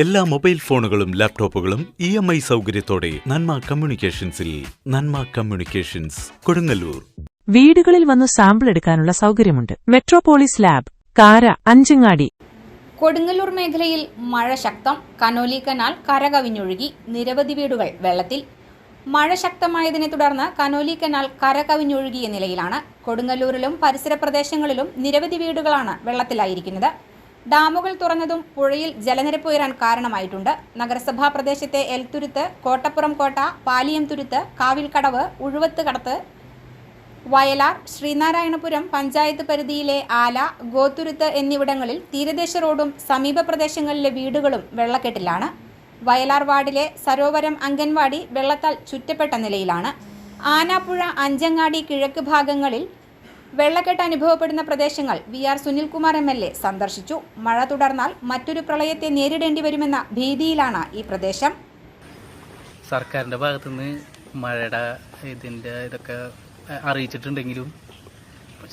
എല്ലാ മൊബൈൽ ഫോണുകളും ലാപ്ടോപ്പുകളും ഇ എം ഐ സൗകര്യത്തോടെ നന്മ കമ്മ്യൂണിക്കേഷൻസിൽ നന്മ കമ്മ്യൂണിക്കേഷൻസ് കൊടുങ്ങല്ലൂർ. വീടുകളിൽ വന്ന് സാമ്പിൾ എടുക്കാനുള്ള സൗകര്യമുണ്ട്. മെട്രോപോളിസ് ലാബ് കാര അഞ്ചങ്ങാടി. കൊടുങ്ങല്ലൂർ മേഖലയിൽ മഴ ശക്തം കനോലി കനാൽ കരകവിഞ്ഞൊഴുകി നിരവധി വീടുകൾ വെള്ളത്തിൽ. മഴ ശക്തമായതിനെ തുടർന്ന് കനോലി കനാൽ കരകവിഞ്ഞൊഴുകിയ നിലയിലാണ്. കൊടുങ്ങല്ലൂരിലും പരിസര പ്രദേശങ്ങളിലും നിരവധി വീടുകളാണ് വെള്ളത്തിലായിരിക്കുന്നത്. ഡാമുകൾ തുറന്നതും പുഴയിൽ ജലനിരപ്പ് ഉയരാൻ കാരണമായിട്ടുണ്ട്. നഗരസഭാ പ്രദേശത്തെ എൽത്തുരുത്ത് കോട്ടപ്പുറം കോട്ട പാലിയം തുരുത്ത് കാവിൽക്കടവ് ഉഴുവത്ത് കടത്ത് വയലാർ ശ്രീനാരായണപുരം പഞ്ചായത്ത് പരിധിയിലെ ആല ഗോത്തുരുത്ത് എന്നിവിടങ്ങളിൽ തീരദേശ റോഡും സമീപ പ്രദേശങ്ങളിലെ വീടുകളും വെള്ളക്കെട്ടിലാണ്. വയലാർ വാർഡിലെ സരോവരം അംഗൻവാടി വെള്ളത്താൽ ചുറ്റപ്പെട്ട നിലയിലാണ്. ആനാപ്പുഴ അഞ്ചങ്ങാടി കിഴക്ക് ഭാഗങ്ങളിൽ വെള്ളക്കെട്ട് അനുഭവപ്പെടുന്ന പ്രദേശങ്ങൾ V R Sunilkumar M L A സന്ദർശിച്ചു. മഴ തുടർന്നാൽ മറ്റൊരു പ്രളയത്തെ നേരിടേണ്ടി വരുമെന്ന ഭീതിയിലാണ് ഈ പ്രദേശം. സർക്കാരിന്റെ ഭാഗത്തുനിന്ന് മഴയുടെ ഇതിന്റെ ഇതൊക്കെ അറിയിച്ചിട്ടുണ്ടെങ്കിലും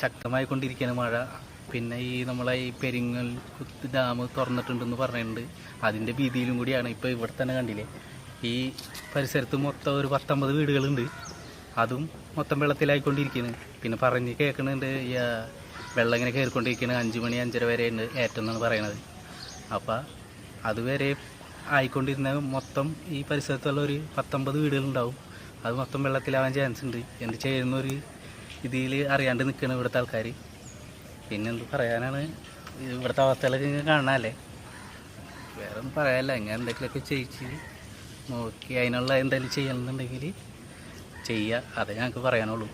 ശക്തമായി കൊണ്ടിരിക്കുകയാണ് മഴ. പിന്നെ ഈ നമ്മളെ ഈ പെരിങ്ങൽ ഡാം തുറന്നിട്ടുണ്ടെന്ന് പറഞ്ഞിട്ടുണ്ട്. അതിന്റെ ഭീതിയിലും കൂടിയാണ് ഇപ്പോൾ ഇവിടെ തന്നെ കണ്ടില്ലേ? ഈ പരിസരത്ത് മൊത്തം ഒരു പത്തൊമ്പത് വീടുകളുണ്ട്. അതും മൊത്തം വെള്ളത്തിലായിക്കൊണ്ടിരിക്കുന്നു പിന്നെ പറഞ്ഞ് കേൾക്കുന്നുണ്ട് വെള്ളം ഇങ്ങനെ കയറിക്കൊണ്ടിരിക്കുന്നത് അഞ്ച് മണി അഞ്ചര വരെ ഉണ്ട് ഏറ്റം എന്നാണ് പറയണത്. അപ്പോൾ അതുവരെ ആയിക്കൊണ്ടിരുന്ന മൊത്തം ഈ പരിസരത്തുള്ള ഒരു പത്തൊമ്പത് വീടുകളുണ്ടാവും. അത് മൊത്തം വെള്ളത്തിലാവാൻ ചാൻസ് ഉണ്ട്. എന്ത് ചെയ്യുന്നൊരു ഇതിൽ അറിയാണ്ട് നിൽക്കണം ഇവിടുത്തെ ആൾക്കാർ പിന്നെ എന്ത് പറയാനാണ് ഇവിടുത്തെ അവസ്ഥകളൊക്കെ ഇങ്ങനെ കാണാനല്ലേ വേറെ ഒന്നും പറയാനല്ല. ഇങ്ങനെ എന്തെങ്കിലുമൊക്കെ ചെയ്യിച്ച് നോക്കി അതിനുള്ള എന്തെങ്കിലും ചെയ്യണമെന്നുണ്ടെങ്കിൽ ചെയ്യുക. അതേ ഞങ്ങൾക്ക് പറയാനുള്ളൂ.